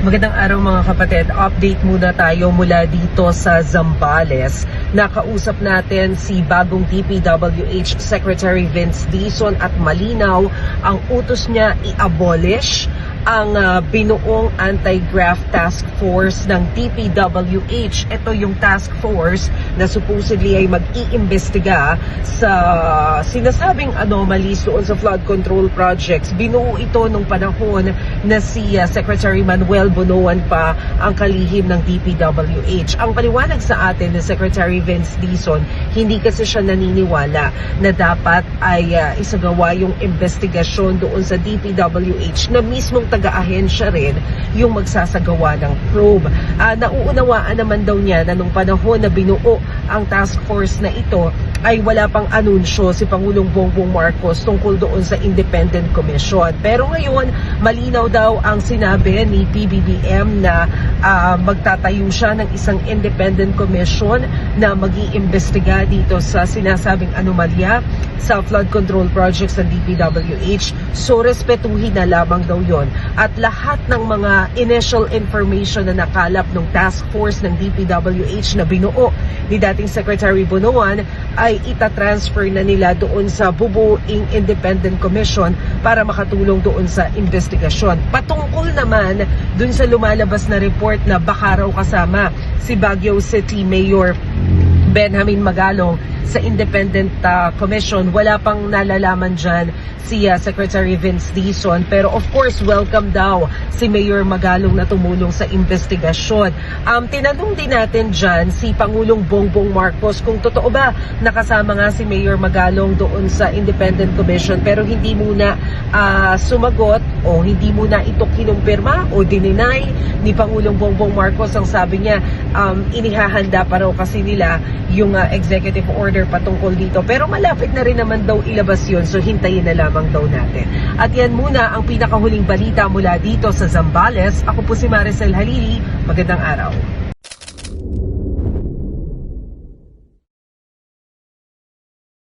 Magandang araw mga kapatid. Update muna tayo mula dito sa Zambales. Nakausap natin si bagong DPWH Secretary Vince Dizon at malinaw ang utos niya i-abolish ang ah, binuong anti-graft task force ng DPWH. Ito yung task force na supposedly ay mag-iimbestiga sa sinasabing anomalies doon sa flood control projects. Binuo ito nung panahon na si ah, Secretary Manuel Bonoan pa ang kalihim ng DPWH. Ang paliwanag sa atin ni Secretary Vince Dizon, hindi kasi siya naniniwala na dapat ay ah, isagawa yung investigasyon doon sa DPWH na mismong taga-ahensya rin yung magsasagawa ng probe. Ah, nauunawaan naman daw niya na nung panahon na binuo ang task force na ito ay wala pang anunsyo si Pangulong Bongbong Marcos tungkol doon sa Independent Commission. Pero ngayon, malinaw daw ang sinabi ni PBBM na ah, magtatayo siya ng isang Independent Commission na mag iimbestiga dito sa sinasabing anomalya sa flood control projects ng DPWH. So, respetuhin na lamang daw yon At lahat ng mga initial information na nakalap ng task force ng DPWH na binuo ni dating Secretary Bonoan ay itatransfer na nila doon sa bubuing Independent Commission para makatulong doon sa investigasyon. Patungkol naman doon sa lumalabas na report na baka raw kasama si Baguio City Mayor Benjamin Magalong sa Independent uh, Commission. Wala pang nalalaman dyan si uh, Secretary Vince Dizon. Pero of course, welcome daw si Mayor Magalong na tumulong sa investigasyon. Um, tinanong din natin dyan si Pangulong Bongbong Marcos kung totoo ba nakasama nga si Mayor Magalong doon sa Independent Commission pero hindi muna ah, sumagot o hindi muna ito kinumpirma o dininay ni Pangulong Bongbong Marcos ang sabi niya um, inihahanda pa raw kasi nila yung ah, executive order patungkol dito. Pero malapit na rin naman daw ilabas yun so hintayin na lamang daw natin. At yan muna ang pinakahuling balita mula dito sa Zambales. Ako po si Maricel Halili. Magandang araw